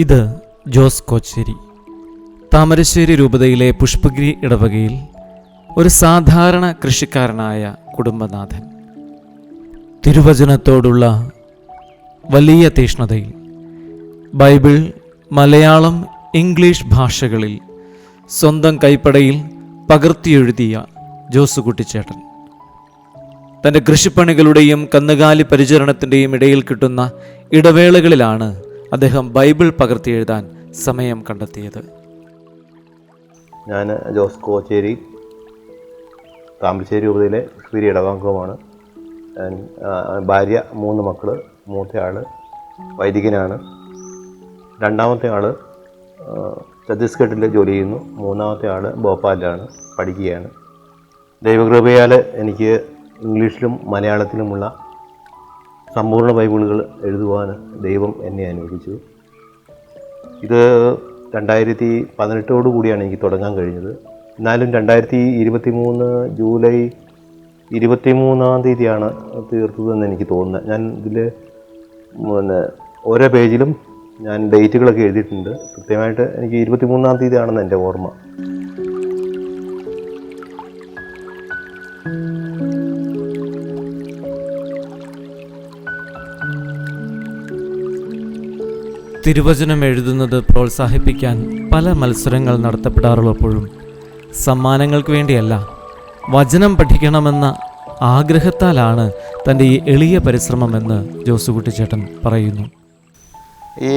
ഇത് ജോസ് കോച്ചേരി. താമരശ്ശേരി രൂപതയിലെ പുഷ്പഗിരി ഇടവകയിൽ ഒരു സാധാരണ കൃഷിക്കാരനായ കുടുംബനാഥൻ. തിരുവചനത്തോടുള്ള വലിയ തീഷ്ണതയിൽ ബൈബിൾ മലയാളം ഇംഗ്ലീഷ് ഭാഷകളിൽ സ്വന്തം കൈപ്പടയിൽ പകർത്തിയെഴുതിയ ജോസുകുട്ടിച്ചേട്ടൻ. തന്റെ കൃഷിപ്പണികളുടെയും കന്നുകാലി പരിചരണത്തിന്റെയും ഇടയിൽ കിട്ടുന്ന ഇടവേളകളിലാണ് അദ്ദേഹം ബൈബിൾ പകർത്തി എഴുതാൻ സമയം കണ്ടെത്തിയത്. ഞാൻ ജോസ് കോച്ചേരി താമരശ്ശേരി രൂപതയിലെ ഇടവാംഗമാണ് ഞാൻ, ഭാര്യ മൂന്ന് മക്കൾ മൂത്ത ആൾ വൈദികനാണ്. രണ്ടാമത്തെ ആൾ ഛത്തീസ്ഗഡിൽ ജോലി ചെയ്യുന്നു. മൂന്നാമത്തെ ആൾ ഭോപ്പാലിലാണ് പഠിക്കുകയാണ്. ദൈവകൃപയാൽ എനിക്ക് ഇംഗ്ലീഷിലും മലയാളത്തിലുമുള്ള സമ്പൂർണ ബൈബിളുകൾ എഴുതുവാൻ ദൈവം എന്നെ അനുവദിച്ചു ഇത് രണ്ടായിരത്തി പതിനെട്ടോടു കൂടിയാണ് എനിക്ക് തുടങ്ങാൻ കഴിഞ്ഞത്. എന്നാലും രണ്ടായിരത്തി ഇരുപത്തി മൂന്ന് ജൂലൈ ഇരുപത്തി മൂന്നാം തീയതിയാണ് തീർത്തതെന്ന് എനിക്ക് തോന്നുന്നത്. ഞാൻ ഇതിൽ പിന്നെ ഓരോ പേജിലും ഞാൻ ഡേറ്റുകളൊക്കെ എഴുതിയിട്ടുണ്ട്. കൃത്യമായിട്ട് എനിക്ക് ഇരുപത്തി മൂന്നാം തീയതിയാണെന്ന് എന്റെ ഓർമ്മ. തിരുവചനം എഴുതുന്നത് പ്രോത്സാഹിപ്പിക്കാൻ പല മത്സരങ്ങൾ നടത്തപ്പെടാറുള്ളപ്പോഴും സമ്മാനങ്ങൾക്ക് വേണ്ടിയല്ല വചനം പഠിക്കണമെന്ന ആഗ്രഹത്താലാണ് തന്റെ ഈ എളിയ പരിശ്രമമെന്ന് ജോസുകുട്ടിച്ചേട്ടൻ പറയുന്നു. ഈ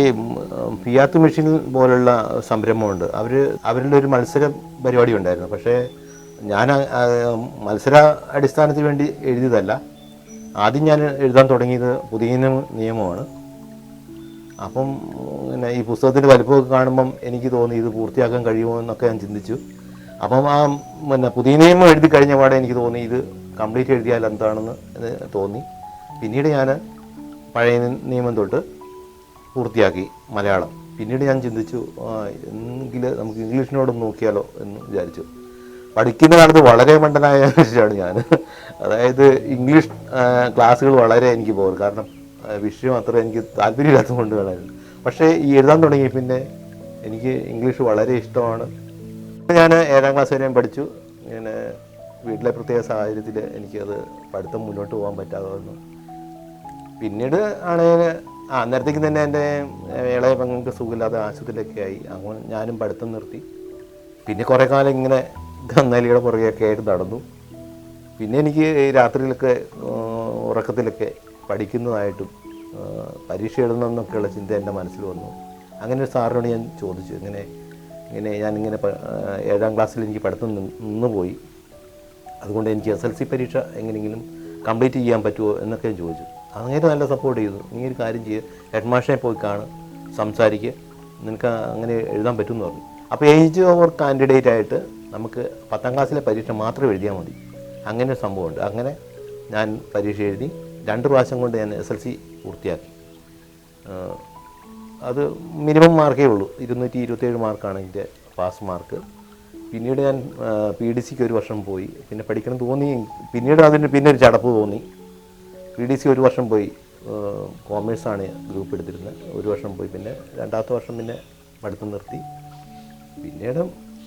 പിയാത്ത് മെഷീൻ പോലുള്ള സംരംഭമുണ്ട്. അവർ അവരുടെ ഒരു മത്സര പരിപാടി ഉണ്ടായിരുന്നു. പക്ഷേ ഞാൻ മത്സര അടിസ്ഥാനത്തിന് വേണ്ടി എഴുതിയതല്ല. ആദ്യം ഞാൻ എഴുതാൻ തുടങ്ങിയത് പുതിയ നിയമമാണ്. അപ്പം പിന്നെ ഈ പുസ്തകത്തിന്റെ വലിപ്പമൊക്കെ കാണുമ്പം എനിക്ക് തോന്നി ഇത് പൂർത്തിയാക്കാൻ കഴിയുമോ എന്നൊക്കെ ഞാൻ ചിന്തിച്ചു. അപ്പം ആ പിന്നെ പുതിയ നിയമം എഴുതി കഴിഞ്ഞ പാടെ എനിക്ക് തോന്നി ഇത് കംപ്ലീറ്റ് എഴുതിയാൽ എന്താണെന്ന് തോന്നി. പിന്നീട് ഞാൻ പഴയ നിയമം തൊട്ട് പൂർത്തിയാക്കി മലയാളം. പിന്നീട് ഞാൻ ചിന്തിച്ചു എങ്കിൽ നമുക്ക് ഇംഗ്ലീഷിനോട് നോക്കിയാലോ എന്ന് വിചാരിച്ചു. പഠിക്കുന്ന കാലത്ത് വളരെ മണ്ടനായ മനുഷ്യനാണ് ഞാൻ. അതായത് ഇംഗ്ലീഷ് ക്ലാസ്സുകൾ വളരെ എനിക്ക് പോകും കാരണം വിഷയം അത്ര എനിക്ക് താല്പര്യമില്ലാത്തത് കൊണ്ട് വേണമായിരുന്നു. പക്ഷേ ഈ എഴുതാൻ തുടങ്ങി പിന്നെ എനിക്ക് ഇംഗ്ലീഷ് വളരെ ഇഷ്ടമാണ്. ഞാൻ ഏഴാം ക്ലാസ് വരെയും പഠിച്ചു. ഇങ്ങനെ വീട്ടിലെ പ്രത്യേക സാഹചര്യത്തിൽ എനിക്കത് പഠിത്തം മുന്നോട്ട് പോകാൻ പറ്റാതെ വന്നു പിന്നീട് ആണെങ്കിൽ ആ അന്നേരത്തേക്ക് തന്നെ എന്റെ ഇളയ പെങ്ങൾക്ക് സുഖമില്ലാതെ ആശുപത്രിയിലൊക്കെ ആയി. അങ്ങനെ ഞാനും പഠിത്തം നിർത്തി. പിന്നെ കുറേ കാലം ഇങ്ങനെ കന്നാലിയുടെ പുറകെയൊക്കെ ആയിട്ട് നടന്നു. പിന്നെ എനിക്ക് രാത്രിയിലൊക്കെ ഉറക്കത്തിലൊക്കെ പഠിക്കുന്നതായിട്ടും പരീക്ഷ എഴുതണം എന്നൊക്കെയുള്ള ചിന്ത എന്റെ മനസ്സിൽ വന്നു. അങ്ങനെ ഒരു സാറിനോട് ഞാൻ ചോദിച്ചു. ഇങ്ങനെ ഇങ്ങനെ ഞാനിങ്ങനെ ഏഴാം ക്ലാസ്സിൽ എനിക്ക് പഠിത്തം നിന്ന് പോയി അതുകൊണ്ട് എനിക്ക് എസ് എൽ സി പരീക്ഷ എങ്ങനെയെങ്കിലും കംപ്ലീറ്റ് ചെയ്യാൻ പറ്റുമോ എന്നൊക്കെ ഞാൻ ചോദിച്ചു. അങ്ങനെ നല്ല സപ്പോർട്ട് ചെയ്തു. നീ ഒരു കാര്യം ചെയ്യുക ഹെഡ് പോയി കാണും. സംസാരിക്കുക നിനക്ക് അങ്ങനെ എഴുതാൻ പറ്റുമെന്ന് പറഞ്ഞു. അപ്പോൾ ഏജ് ഓവർ കാൻഡിഡേറ്റ് ആയിട്ട് നമുക്ക് പത്താം ക്ലാസ്സിലെ പരീക്ഷ മാത്രം എഴുതിയാൽ മതി. അങ്ങനെ ഒരു സംഭവമുണ്ട്. അങ്ങനെ ഞാൻ പരീക്ഷ എഴുതി. രണ്ട് പ്രാവശ്യം കൊണ്ട് ഞാൻ എസ് എൽ സി പൂർത്തിയാക്കി. അത് മിനിമം മാർക്കേ ഉള്ളൂ. ഇരുന്നൂറ്റി ഇരുപത്തേഴ് മാർക്കാണ് എന്റെ പാസ് മാർക്ക്. പിന്നീട് ഞാൻ പി ഡി സിക്ക് ഒരു വർഷം പോയി. പിന്നെ പഠിക്കണം തോന്നി. പിന്നീട് അതിന് പിന്നെ ഒരു ചടപ്പ് തോന്നി. പി ഡി സി ഒരു വർഷം പോയി. കോമേഴ്സാണ് ഗ്രൂപ്പ് എടുത്തിരുന്നത്. ഒരു വർഷം പോയി. പിന്നെ രണ്ടാമത്തെ വർഷം പിന്നെ പഠിത്തം നിർത്തി. പിന്നീട്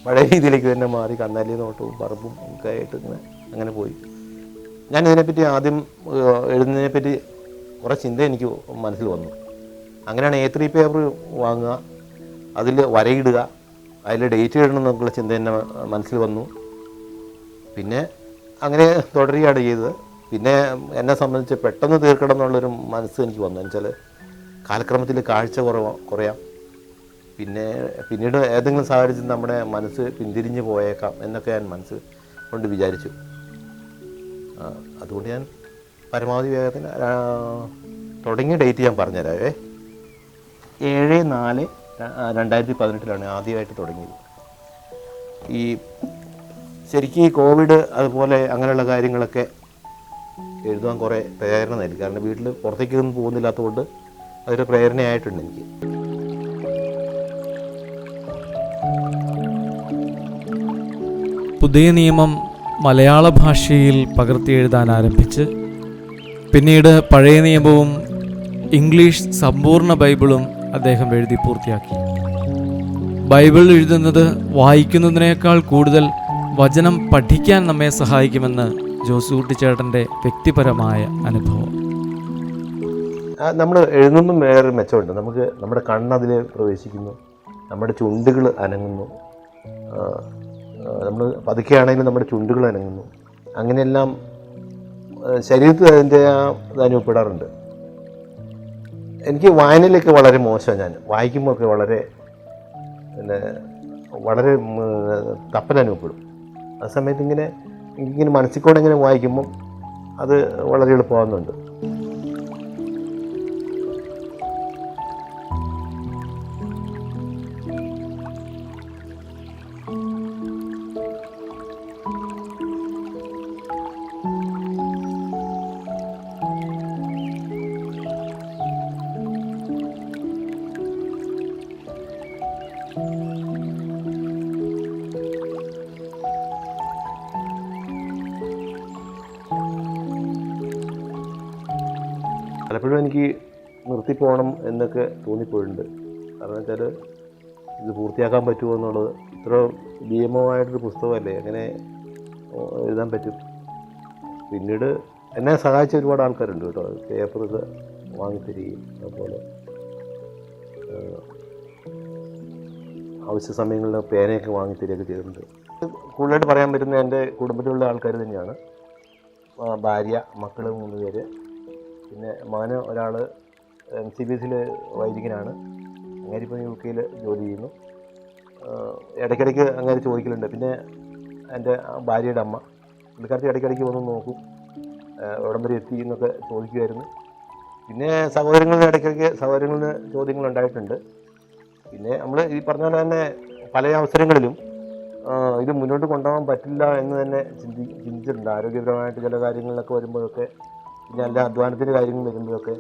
പഴയ രീതിയിലേക്ക് തന്നെ മാറി. കന്നാലി നോട്ടവും പറമ്പും ഒക്കെ ആയിട്ട് ഇങ്ങനെ അങ്ങനെ പോയി. ഞാൻ ഇതിനെപ്പറ്റി ആദ്യം എഴുതുന്നതിനെപ്പറ്റി കുറേ ചിന്ത എനിക്ക് മനസ്സിൽ വന്നു. അങ്ങനെയാണ് എ ത്രീ പേപ്പർ വാങ്ങുക അതിൽ വരയിടുക അതിൽ ഡേറ്റ് ഇടണം എന്നൊക്കെയുള്ള ചിന്ത എന്നെ മനസ്സിൽ വന്നു. പിന്നെ അങ്ങനെ തുടരുകയാണ് ചെയ്തത്. പിന്നെ എന്നെ സംബന്ധിച്ച് പെട്ടെന്ന് തീർക്കണം എന്നുള്ളൊരു മനസ്സ് എനിക്ക് വന്നു. എന്നുവെച്ചാൽ കാലക്രമത്തിൽ കാഴ്ച കുറവ് കുറയാം. പിന്നെ പിന്നീട് ഏതെങ്കിലും സാഹചര്യത്തിൽ നമ്മുടെ മനസ്സ് പിന്തിരിഞ്ഞ് പോയേക്കാം എന്നൊക്കെ ഞാൻ മനസ്സ് കൊണ്ട് വിചാരിച്ചു. അതുകൊണ്ട് ഞാൻ പരമാവധി വേഗത്തിന് തുടങ്ങിയ ഡേറ്റ് ഞാൻ പറഞ്ഞുതരാവേ. ഏഴ് നാല് രണ്ടായിരത്തി പതിനെട്ടിലാണ് ആദ്യമായിട്ട് തുടങ്ങിയത്. ഈ ശരിക്കും ഈ കോവിഡ് അതുപോലെ അങ്ങനെയുള്ള കാര്യങ്ങളൊക്കെ എഴുതുവാൻ കുറേ പ്രേരണ നൽകി. കാരണം വീട്ടിൽ പുറത്തേക്കൊന്നും പോകുന്നില്ലാത്തതുകൊണ്ട് അതൊരു പ്രേരണയായിട്ടുണ്ട് എനിക്ക്. പുതിയ നിയമം മലയാള ഭാഷയിൽ പകർത്തി എഴുതാൻ ആരംഭിച്ച് പിന്നീട് പഴയ നിയമവും ഇംഗ്ലീഷ് സമ്പൂർണ ബൈബിളും അദ്ദേഹം എഴുതി പൂർത്തിയാക്കി. ബൈബിൾ എഴുതുന്നത് വായിക്കുന്നതിനേക്കാൾ കൂടുതൽ വചനം പഠിക്കാൻ നമ്മെ സഹായിക്കുമെന്ന് ജോസൂട്ടിച്ചേട്ടന്റെ വ്യക്തിപരമായ അനുഭവം. നമ്മൾ എഴുതുമ്പം വേറൊരു മെച്ചമുണ്ട്. നമുക്ക് നമ്മുടെ കണ്ണതിൽ പ്രവേശിക്കുന്നു. നമ്മുടെ ചുണ്ടുകൾ അനങ്ങുന്നു. നമ്മൾ പതുക്കെയാണെങ്കിലും നമ്മുടെ ചുണ്ടുകൾ അനങ്ങുന്നു. അങ്ങനെയെല്ലാം ശരീരത്തിൽ അതിന്റെ ആ അനുഭവപ്പെടാറുണ്ട്. എനിക്ക് വായനയിലൊക്കെ വളരെ മോശമാണ് ഞാൻ. വായിക്കുമ്പോഴൊക്കെ വളരെ പിന്നെ വളരെ ഉം, തപ്പൽ അനുഭവപ്പെടും. ആ സമയത്ത് ഇങ്ങനെ എനിക്കിങ്ങനെ മനസ്സിൽ കൂടെ ഇങ്ങനെ വായിക്കുമ്പം അത് വളരെ എളുപ്പമാകുന്നുണ്ട് പലപ്പോഴും എനിക്ക് നിർത്തിപ്പോകണം എന്നൊക്കെ തോന്നിപ്പോയിട്ടുണ്ട്. കാരണം വെച്ചാൽ ഇത് പൂർത്തിയാക്കാൻ പറ്റുമോ എന്നുള്ളത് ഇത്ര ഭീമമായിട്ടൊരു പുസ്തകമല്ലേ? അങ്ങനെ എഴുതാൻ പറ്റും? പിന്നീട് എന്നെ സഹായിച്ച ഒരുപാട് ആൾക്കാരുണ്ട് കേട്ടോ. പേപ്പറൊക്കെ വാങ്ങിത്തരികയും അതുപോലെ ആവശ്യ സമയങ്ങളിൽ പേനയൊക്കെ വാങ്ങിത്തരികയൊക്കെ ചെയ്തിട്ടുണ്ട്. കൂടുതലായിട്ട് പറയാൻ പറ്റുന്ന എന്റെ കുടുംബത്തിലുള്ള ആൾക്കാർ തന്നെയാണ്. ഭാര്യ മക്കൾ മൂന്ന് പേര്. പിന്നെ മകന് ഒരാൾ എം സി ബി എസിൽ വൈദികനാണ്. അങ്ങനെ ഇപ്പോൾ യു കെയിൽ ജോലി ചെയ്യുന്നു. ഇടയ്ക്കിടയ്ക്ക് അങ്ങനെ ചോദിക്കലുണ്ട്. പിന്നെ എന്റെ ഭാര്യയുടെ അമ്മ. പുള്ളിക്കാരത്തി ഇടയ്ക്കിടയ്ക്ക് വന്ന് നോക്കും. എവിടം വരെ എത്തി എന്നൊക്കെ ചോദിക്കുമായിരുന്നു പിന്നെ സഹോദരങ്ങളുടെ ഇടയ്ക്കിടയ്ക്ക് സഹോദരങ്ങളിൽ ചോദ്യങ്ങൾ ഉണ്ടായിട്ടുണ്ട് പിന്നെ നമ്മൾ ഈ പറഞ്ഞ പോലെ തന്നെ പല അവസരങ്ങളിലും ഇത് മുന്നോട്ട് കൊണ്ടുപോകാൻ പറ്റില്ല എന്ന് തന്നെ ചിന്തി ചിന്തിച്ചിട്ടുണ്ട്. ആരോഗ്യപരമായിട്ട് ചില കാര്യങ്ങളിലൊക്കെ വരുമ്പോഴൊക്കെ പിന്നെ അല്ല അധ്വാനത്തിന്റെ കാര്യങ്ങൾ വരുമ്പോഴൊക്കെ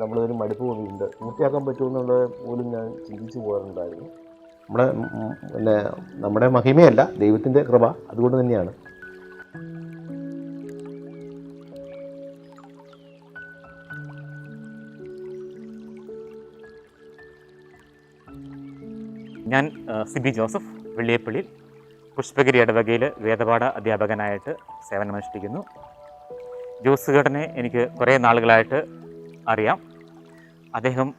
നമ്മളൊരു മടുപ്പ് തോന്നിയിട്ടുണ്ട് പൂർത്തിയാക്കാൻ പറ്റുമെന്നുള്ളത് പോലും ഞാൻ ചിന്തിച്ചു പോകാറുണ്ടായിരുന്നു. നമ്മുടെ പിന്നെ നമ്മുടെ മഹിമയല്ല ദൈവത്തിന്റെ കൃപ അതുകൊണ്ട് തന്നെയാണ്. ഞാൻ സിബി ജോസഫ് വെള്ളിയപ്പള്ളിയിൽ പുഷ്പഗിരി ഇടവകയിൽ വേദപാഠ അധ്യാപകനായിട്ട് സേവനമനുഷ്ഠിക്കുന്നു. ജോസ് ഘടനെ എനിക്ക് കുറേ നാളുകളായിട്ട് അറിയാം. അദ്ദേഹം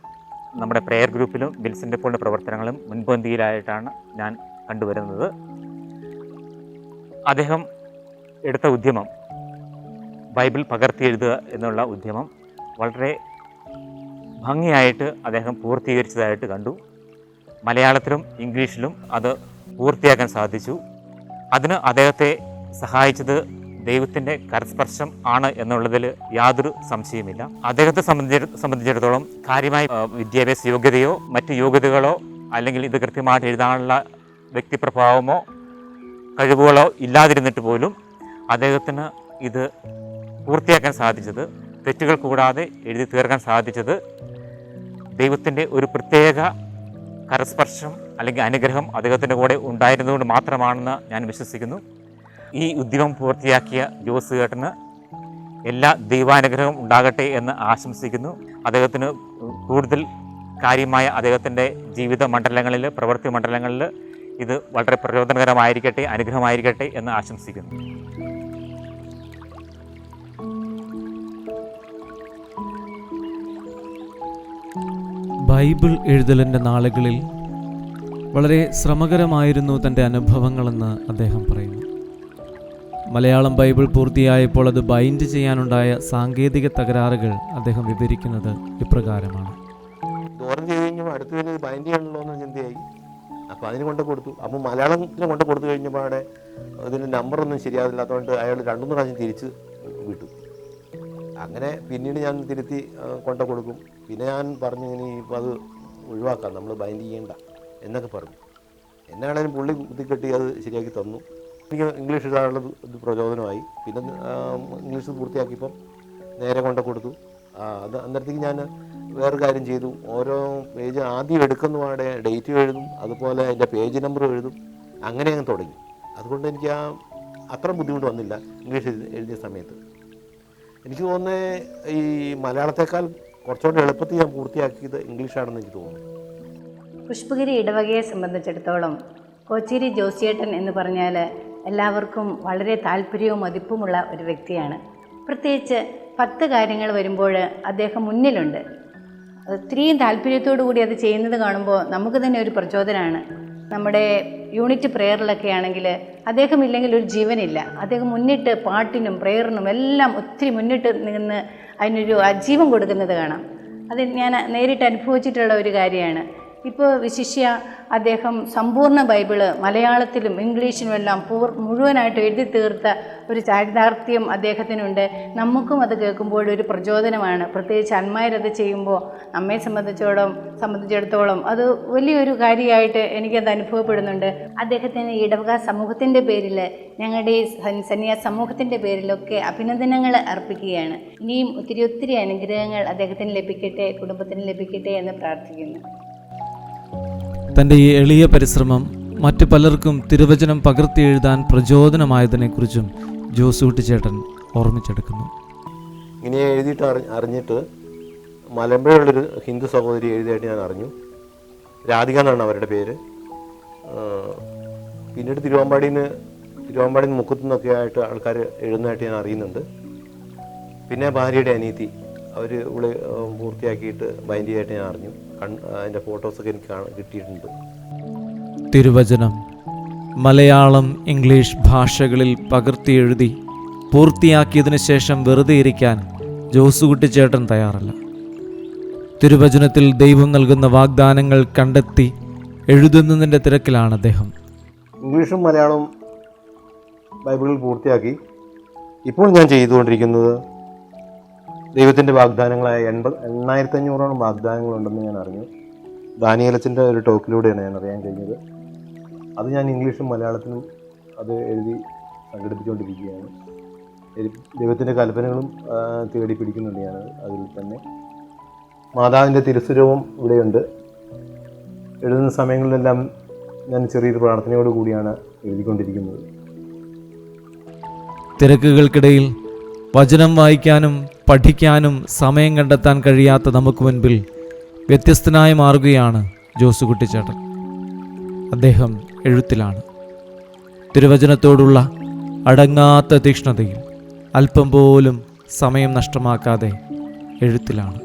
നമ്മുടെ പ്രെയർ ഗ്രൂപ്പിലും വിൽസന്റെ പോളിന്റെ പ്രവർത്തനങ്ങളും മുൻപന്തിയിലായിട്ടാണ് ഞാൻ കണ്ടുവരുന്നത്. അദ്ദേഹം എടുത്ത ഉദ്യമം ബൈബിൾ പകർത്തി എഴുതുക എന്നുള്ള ഉദ്യമം വളരെ ഭംഗിയായിട്ട് അദ്ദേഹം പൂർത്തീകരിച്ചതായിട്ട് കണ്ടു. മലയാളത്തിലും ഇംഗ്ലീഷിലും അത് പൂർത്തിയാക്കാൻ സാധിച്ചു. അതിന് അദ്ദേഹത്തെ സഹായിച്ചത് ദൈവത്തിന്റെ കരസ്പർശം ആണ് എന്നുള്ളതിൽ യാതൊരു സംശയമില്ല അദ്ദേഹത്തെ സംബന്ധിച്ച സംബന്ധിച്ചിടത്തോളം കാര്യമായ വിദ്യാഭ്യാസ യോഗ്യതയോ മറ്റ് യോഗ്യതകളോ അല്ലെങ്കിൽ ഇത് കൃത്യമായിട്ട് എഴുതാനുള്ള വ്യക്തിപ്രഭാവമോ കഴിവുകളോ ഇല്ലാതിരുന്നിട്ട് പോലും അദ്ദേഹത്തിന് ഇത് പൂർത്തിയാക്കാൻ സാധിച്ചത് തെറ്റുകൾ കൂടാതെ എഴുതി തീർക്കാൻ സാധിച്ചത് ദൈവത്തിന്റെ ഒരു പ്രത്യേക കരസ്പർശം അല്ലെങ്കിൽ അനുഗ്രഹം അദ്ദേഹത്തിന്റെ കൂടെ ഉണ്ടായിരുന്നതുകൊണ്ട് മാത്രമാണെന്ന് ഞാൻ വിശ്വസിക്കുന്നു. ഈ ഉദ്യമം പൂർത്തിയാക്കിയ ജോസ് ചേട്ടന് എല്ലാ ദൈവാനുഗ്രഹവും ഉണ്ടാകട്ടെ എന്ന് ആശംസിക്കുന്നു. അദ്ദേഹത്തിന് കൂടുതൽ കാര്യമായ അദ്ദേഹത്തിന്റെ ജീവിത മണ്ഡലങ്ങളിൽ പ്രവൃത്തി മണ്ഡലങ്ങളിൽ ഇത് വളരെ പ്രചോദനകരമായിരിക്കട്ടെ അനുഗ്രഹമായിരിക്കട്ടെ എന്ന് ആശംസിക്കുന്നു. ബൈബിൾ എഴുതലിന്റെ നാളുകളിൽ വളരെ ശ്രമകരമായിരുന്നു തന്റെ അനുഭവങ്ങളെന്ന് അദ്ദേഹം പറയുന്നു. മലയാളം ബൈബിൾ പൂർത്തിയായപ്പോൾ അത് ബൈൻഡ് ചെയ്യാനുണ്ടായ സാങ്കേതിക തകരാറുകൾ അദ്ദേഹം വിവരിക്കുന്നത് ഇപ്രകാരമാണ്. അടുത്ത് ബൈൻഡ് ചെയ്യണമല്ലോ എന്ന് ചിന്തയായി. അപ്പോൾ അതിന് കൊണ്ട് കൊടുത്തു. അപ്പോൾ മലയാളത്തിന് കൊണ്ട് കൊടുത്തു കഴിഞ്ഞപ്പോൾ അവിടെ ഇതിന്റെ നമ്പറൊന്നും ശരിയാവില്ലാത്തതുകൊണ്ട് അയാൾ രണ്ടു പ്രാവശ്യം തിരിച്ച് വിട്ടു. അങ്ങനെ പിന്നീട് ഞാൻ തിരുത്തി കൊണ്ട് കൊടുക്കും. പിന്നെ ഞാൻ പറഞ്ഞു ഇനി ഇപ്പോൾ അത് ഒഴിവാക്കാം. നമ്മൾ ബൈൻഡ് ചെയ്യേണ്ട എന്നൊക്കെ പറഞ്ഞു. എന്നാണേലും പുള്ളി കുത്തിക്കെട്ടി അത് ശരിയാക്കി തന്നു. എനിക്ക് ഇംഗ്ലീഷ് എഴുതാനുള്ള പ്രചോദനമായി. പിന്നെ ഇംഗ്ലീഷ് പൂർത്തിയാക്കിയപ്പം നേരെ കൊണ്ട് കൊടുത്തു. അത് അന്നേരത്തേക്ക് ഞാൻ വേറെ കാര്യം ചെയ്തു. ഓരോ പേജ് ആദ്യം എടുക്കുന്ന പാടെ ഡേറ്റ് എഴുതും അതുപോലെ അതിന്റെ പേജ് നമ്പർ എഴുതും അങ്ങനെ അങ്ങ് തുടങ്ങി. അതുകൊണ്ട് എനിക്ക് ആ അത്ര ബുദ്ധിമുട്ട് വന്നില്ല ഇംഗ്ലീഷ് എഴുതിയ സമയത്ത്. എനിക്ക് തോന്നുന്നത് ഈ മലയാളത്തെക്കാൾ കുറച്ചുകൂടെ എളുപ്പത്തിൽ ഞാൻ പൂർത്തിയാക്കിയത് ഇംഗ്ലീഷാണെന്ന് എനിക്ക് തോന്നുന്നു. പുഷ്പഗിരി ഇടവകയെ സംബന്ധിച്ചിടത്തോളം കോച്ചേരി ജോസിയേട്ടൻ എന്ന് പറഞ്ഞാൽ എല്ലാവർക്കും വളരെ താല്പര്യവും മതിപ്പുമുള്ള ഒരു വ്യക്തിയാണ്. പ്രത്യേകിച്ച് പത്ത് കാര്യങ്ങൾ വരുമ്പോൾ അദ്ദേഹം മുന്നിലുണ്ട്. ഒത്തിരിയും താല്പര്യത്തോടു കൂടി അത് ചെയ്യുന്നത് കാണുമ്പോൾ നമുക്ക് തന്നെ ഒരു പ്രചോദനമാണ്. നമ്മുടെ യൂണിറ്റ് പ്രെയറിലൊക്കെ ആണെങ്കിൽ അദ്ദേഹം ഇല്ലെങ്കിൽ ഒരു ജീവനില്ല. അദ്ദേഹം മുന്നിട്ട് പാട്ടിനും പ്രെയറിനും എല്ലാം ഒത്തിരി മുന്നിട്ട് നിന്ന് അതിനൊരു അജീവം കൊടുക്കുന്നത് കാണാം. അത് ഞാൻ നേരിട്ട് അനുഭവിച്ചിട്ടുള്ള ഒരു കാര്യമാണ്. ഇപ്പോൾ വിശിഷ്യ അദ്ദേഹം സമ്പൂർണ ബൈബിൾ മലയാളത്തിലും ഇംഗ്ലീഷിലും എല്ലാം പൂർ മുഴുവനായിട്ട് എഴുതി തീർത്ത ഒരു ചാരിതാർത്ഥ്യം അദ്ദേഹത്തിനുണ്ട്. നമുക്കും അത് കേൾക്കുമ്പോൾ ഒരു പ്രചോദനമാണ്. പ്രത്യേകിച്ച് അന്മാരത് ചെയ്യുമ്പോൾ നമ്മെ സംബന്ധിച്ചോളം സംബന്ധിച്ചിടത്തോളം അത് വലിയൊരു കാര്യമായിട്ട് എനിക്കത് അനുഭവപ്പെടുന്നുണ്ട്. അദ്ദേഹത്തിന് ഇടവക സമൂഹത്തിന്റെ പേരിൽ ഞങ്ങളുടെ ഈ സന്യാസ സമൂഹത്തിന്റെ പേരിലൊക്കെ അഭിനന്ദനങ്ങൾ അർപ്പിക്കുകയാണ്. ഇനിയും ഒത്തിരി ഒത്തിരി അനുഗ്രഹങ്ങൾ അദ്ദേഹത്തിന് ലഭിക്കട്ടെ കുടുംബത്തിന് ലഭിക്കട്ടെ എന്ന് പ്രാർത്ഥിക്കുന്നു. തന്റെ ഈ എളിയ പരിശ്രമം മറ്റു പലർക്കും തിരുവചനം പകർത്തി എഴുതാൻ പ്രചോദനമായതിനെക്കുറിച്ചും ജോസൂട്ടിച്ചേട്ടൻ ഓർമ്മിച്ചെടുക്കുന്നു. ഇങ്ങനെ എഴുതിയിട്ട് അറി അറിഞ്ഞിട്ട് മലമ്പുഴയുള്ളൊരു ഹിന്ദു സഹോദരി എഴുതിയായിട്ട് ഞാൻ അറിഞ്ഞു. രാധിക എന്നാണ് അവരുടെ പേര്. പിന്നീട് തിരുവാമ്പാടിയിൽ നിന്ന് തിരുവാമ്പാടിയിൽ നിന്ന് ആയിട്ട് ആൾക്കാർ എഴുതുന്നതായിട്ട് ഞാൻ അറിയുന്നുണ്ട്. പിന്നെ ഭാര്യയുടെ അനീതി. അവർ ഇവിടെ പൂർത്തിയാക്കിയിട്ട് ബൈൻഡ് ചെയ്യായിട്ട് ഞാൻ അറിഞ്ഞു. അതിന്റെ ഫോട്ടോസൊക്കെ എനിക്ക് കിട്ടിയിട്ടുണ്ട്. തിരുവചനം മലയാളം ഇംഗ്ലീഷ് ഭാഷകളിൽ പകർത്തി എഴുതി പൂർത്തിയാക്കിയതിനു ശേഷം വെറുതെ ഇരിക്കാൻ ജോസുകുട്ടിച്ചേട്ടൻ തയ്യാറല്ല. തിരുവചനത്തിൽ ദൈവം നൽകുന്ന വാഗ്ദാനങ്ങൾ കണ്ടെത്തി എഴുതുന്നതിന്റെ തിരക്കിലാണ് അദ്ദേഹം. ഇംഗ്ലീഷും മലയാളവും ബൈബിളിൽ പൂർത്തിയാക്കി ഇപ്പോൾ ഞാൻ ചെയ്തുകൊണ്ടിരിക്കുന്നത് ദൈവത്തിന്റെ വാഗ്ദാനങ്ങളായ എൺപത് എണ്ണായിരത്തി അഞ്ഞൂറോളം വാഗ്ദാനങ്ങളുണ്ടെന്ന് ഞാൻ അറിഞ്ഞു. ദാനിയലച്ചന്റെ ഒരു ടോക്കിലൂടെയാണ് ഞാൻ അറിയാൻ കഴിഞ്ഞത്. അത് ഞാൻ ഇംഗ്ലീഷും മലയാളത്തിലും അത് എഴുതി സംഘടിപ്പിച്ചുകൊണ്ടിരിക്കുകയാണ്. ദൈവത്തിന്റെ കൽപ്പനകളും തേടി പിടിക്കുന്നുണ്ട് ഞാൻ അതിൽ തന്നെ. മാതാവിന്റെ തിരുസ്വരവും ഇവിടെയുണ്ട്. എഴുതുന്ന സമയങ്ങളിലെല്ലാം ഞാൻ ചെറിയൊരു പ്രാർത്ഥനയോട് കൂടിയാണ് എഴുതിക്കൊണ്ടിരിക്കുന്നത്. തിരക്കുകൾക്കിടയിൽ വചനം വായിക്കാനും പഠിക്കാനും സമയം കണ്ടെത്താൻ കഴിയാത്ത നമുക്ക് മുൻപിൽ വ്യത്യസ്തനായി മാറുകയാണ് ജോസുകുട്ടിച്ചേട്ടൻ അദ്ദേഹം എഴുത്തിലാണ്. തിരുവചനത്തോടുള്ള അടങ്ങാത്ത തീക്ഷ്ണതയിൽ അല്പം പോലും സമയം നഷ്ടമാക്കാതെ എഴുത്തിലാണ്.